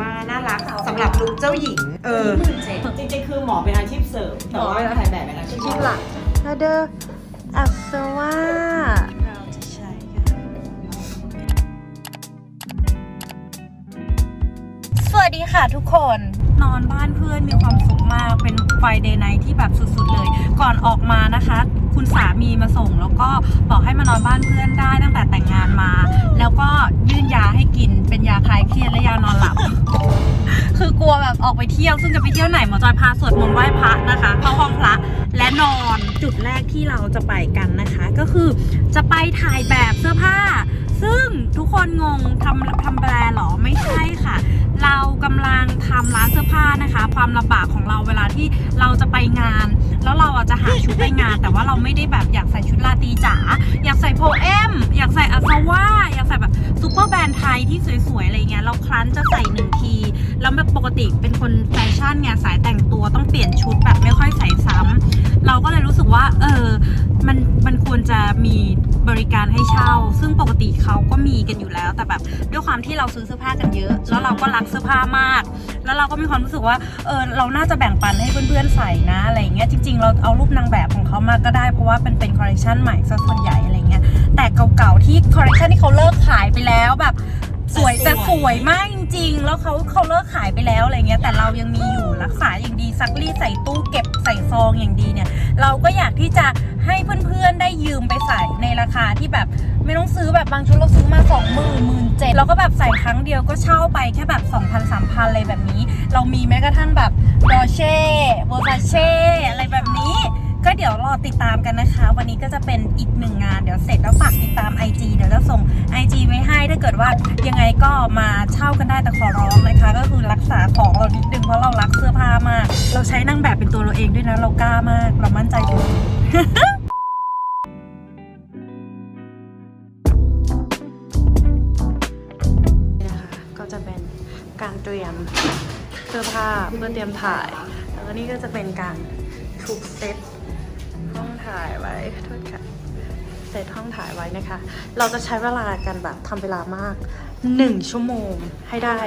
ว่าน่ารักสำหรับลุคเจ้าหญิง เออ จริงๆ คือหมอเป็นอาชีพเสริม แต่ว่าถ่ายแบบเป็นอาชีพชิปหลักนาเดอร์อัศว่าเราจะใช้กันสวัสดีค่ะทุกคน นอนบ้านเพื่อนมีความสุขมากเป็นไฟเดย์ไนท์ที่แบบสุดๆเลย ก่อนออกมานะคะ คุณสามีมาส่ง แล้วก็บอกให้มานอนบ้านเพื่อนได้ตั้งแต่แต่งงานมา แล้วก็ยื่นยาให้กินเป็นยาคลายเครียดและยานอนหลับ คือกลัวแบบออกไปเที่ยวซึ่งจะไปเที่ยวไหนหมอจอยพาสวดมนต์ไหว้พระนะคะเข้าห้องพระและนอนจุดแรกที่เราจะไปกันนะคะ ก็คือจะไปถ่ายแบบเสื้อผ้า ซึ่งทุกคนงงทำทำแบรนด์หรอไม่ใช่ค่ะ เรากำลังทำร้านเสื้อผ้านะคะ ความลำบากของเราเวลาที่เราจะไปงาน แล้วเราอะจะหาชุดไปงาน แต่ว่าเราไม่ได้แบบอยากใส่ชุดลาตีจ๋าอยากใส่โพเอมอยากใส่อัซาว่าอยากใส่แบบซูเปอร์แบรนด์ไทยที่สวยๆอะไรเงี้ยเราครั้นจะใส่หนึ่งที แล้วแบบปกติเป็นคนแฟชั่นไงสายแต่งตัวต้องเปลี่ยนชุดแบบไม่ค่อยใส่ซ้ำเราก็เลยรู้สึกว่า เออมันมันควรจะมี บริการให้เช่า ซึ่งปกติเขาก็มีกันอยู่แล้ว แต่แบบด้วยความที่เราซื้อเสื้อผ้ากันเยอะ แล้วเราก็รักเสื้อผ้ามาก แล้วเราก็มีความรู้สึกว่าเออเราน่าจะแบ่งปันให้เพื่อนๆใส่นะอะไรเงี้ยจริง ๆ เราเอารูปนางแบบของเขามาก็ได้เพราะว่าเป็นเป็นคอลเลคชันใหม่ซะส่วนใหญ่อะไรเงี้ยแต่เก่าๆที่คอลเลคชันที่เขาเลิกขายไปแล้วแบบสวยแต่สวยมากจริงๆ แล้วเขาเขาเลิกขายไปแล้วอะไรเงี้ยแต่เรายังมีอยู่รักษาอย่างดีซักรีดใส่ตู้เก็บใส่ซองอย่างดีเนี่ย เราก็อยากที่จะให้เพื่อนๆได้ยืมไปใส่ในราคาที่แบบไม่ต้องซื้อแบบบางชุดเราซื้อมา2 0 0 0 0 1 7 0 0เราก็แบบใส่ครั้งเดียวก็เช่าไปแค่แบบ 2,000 3,000อะไรแบบนี้ เรามีแม้กระทั่งแบบดอเช่โบซาเช่อะไรแบบนี้ ก็เดี๋ยวรอติดตามกันนะคะ วันนี้ก็จะเป็นอีกหนึ่งงานเดี๋ยวเสร็จแล้วฝากติดตาม IG เดี๋ยวจะส่ง IG ไว้ให้ถ้าเกิดว่ายังไงก็มาเช่ากันได้แต่ขอร้องนะคะ ก็คือรักษาของเรานิดนึงเพราะเรารักเสื้อผ้ามาก เราใช้นางแบบเป็นตัวเราเองด้วยนะ เรากล้ามากเรามั่นใจตัวเองนะคะก็จะเป็นการเตรียมเสื้อผ้าเพื่อเตรียมถ่าย แล้วก็นี่ก็จะเป็นการถูกเซต ห้องถ่ายไว้โทษค่ะเซตห้องถ่ายไว้นะคะ เราจะใช้เวลากันแบบทำเวลามากหนึ่งชั่วโมงให้ได้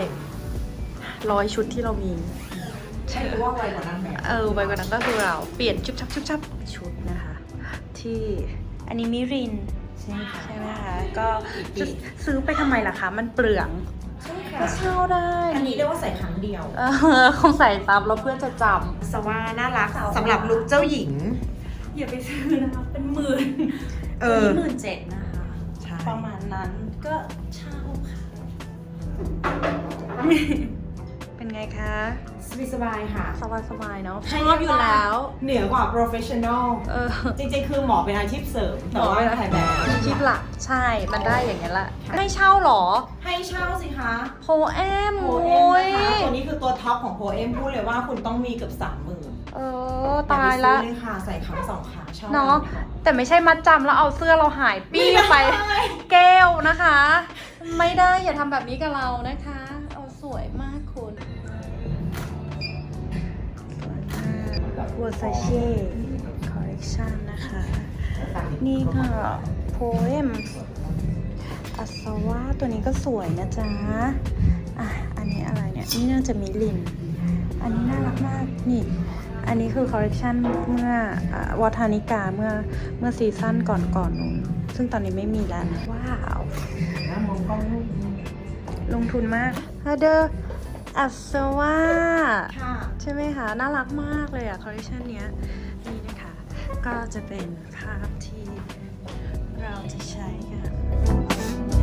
ร้อยชุดที่เรามี ใช่ว่าไวกว่านางแบบเออไวกว่านั้นก็คือเราเปลี่ยนชุบชับชุบชับชุดนะคะ ที่อันนี้มิรินใช่ค่ะใช่ไหมคะก็จะซื้อไปทำไมล่ะคะมันเปลืองใช่ก็ค่ะเช่าได้ อันนี้เรียกว่าใส่ครั้งเดียว เออคงใส่ซ้ำแล้วเพื่อนจะจสว่าน่ารักสำหรับลุคเจ้าหญิงำ อย่าไปซื้อนะคะ เป็นหมื่นเอตัวอนี้หมื่นเจ็ดนะคะ ใช่ ประมาณนั้นก็เช่าค่ะ เป็นไงคะ สบายๆค่ะ สบายสบายๆเนาะชให้อบอยู่แล้ว เหนือกว่า professional เออจริงๆ คือหมอเป็นอาชีพเสริม แต่ว่าถ่ายแบบเป็นอาชีคิพดหลักหลักใช่ มันได้อย่างนี้ยแหละให้เช่าเหรอให้เช่าสิคะโพเอมโพโอเอม้ยนะคะตัวนี้คือตัวท็อปของโพเอมพูดเลยว่าคุณต้องมีเกือบสามหมื่น เออตายละเลยค่ะ ใส่ครั้งสองขาชอบเนาะแต่ไม่ใช่มัดจำแล้วเอาเสื้อเราหายปี้ไป แก้วนะคะ ไม่ได้อย่าทำแบบนี้กับเรานะคะ เอาสวยมากคุณวอร์ซาเช่คอลเลคชันนะคะ นี่ก็โพเอมอัศวาตัวนี้ก็สวยนะจ๊ะ อะ อันนี้อะไรเนี่ย นี่น่าจะมิลิน อันนี้น่ารักมาก นี่ อันนี้คือคอลเลคชันเมื่ออาวอทานิกาเมื่อเมื่อซีซั่นก่อนก่อนๆนู้นซึ่งตอนนี้ไม่มีแล้วนะว้าวนะมองกล้องลูกลงทุนมากฮาเดอร์อัศวาค่ะใช่ไหมคะ น่ารักมากเลยอะคอลเลคชันเนี้ยนี่นะคะ ก็จะเป็นภาพที่เราจะใช้กัน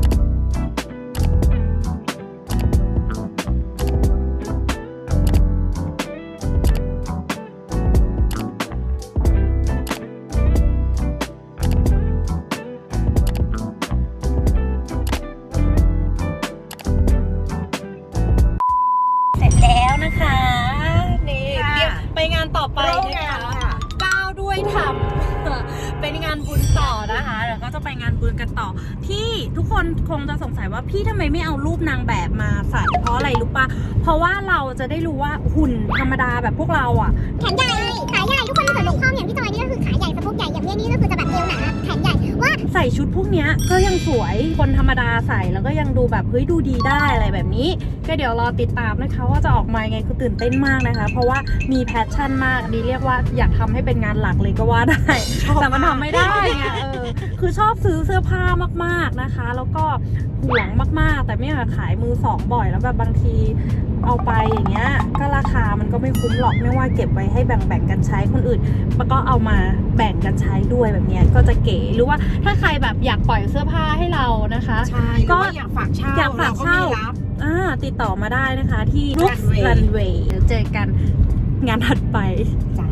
Ya Punta. ต่อนะคะเดี๋ยวก็จะไปงานบุญกันต่อ ที่ทุกคนคงจะสงสัยว่าพี่ทำไมไม่เอารูปนางแบบมาใส่เพราะอะไรรู้ปะเพราะว่าเราจะได้รู้ว่าหุ่นธรรมดาแบบพวกเราอะแถมได้ขาใหญ่ทุกคนมีส่วนลงข้อมอย่างพี่จอยนี่ก็คือขาใหญ่สะโพกใหญ่อย่างเนี้ยนี่ก็คือจะแบบเอวหนาแขนใหญ่ว่าใส่ชุดพวกเนี้ยก็ยังสวยคนธรรมดาใส่แล้วก็ยังดูแบบเฮ้ยดูดีได้อะไรแบบนี้ ก็เดี๋ยวรอติดตามนะคะว่าจะออกมายังไงคือตื่นเต้นมากนะคะ เพราะว่ามีแพชชั่นมากอันนี้เรียกว่าอยากทำให้เป็นงานหลักเลยก็ว่าได้ แต่มันทำไม่ได้ไงเออ คือชอบซื้อเสื้อผ้ามากๆนะคะ แล้วก็ห่วงมากๆ แต่ไม่อยากขายมือสองบ่อยแล้วแบบบางทีเอาไปอย่างเงี้ย ก็ราคามันก็ไม่คุ้มหรอกไม่ว่าเก็บไว้ให้แบ่งๆกันใช้คนอื่นมันก็เอามาแบ่งกันใช้ด้วยแบบเนี้ยก็จะเก๋หรือว่าถ้าใครแบบอยากปล่อยเสื้อผ้าให้เรานะคะใช่หรือว่าอยากฝากเช่าอยากฝากเช่ารมีรับอ่าติดต่อมาได้นะคะที่ Brooks Runway Runway เดี๋ยวเจอกันงานถัดไปจ้ะ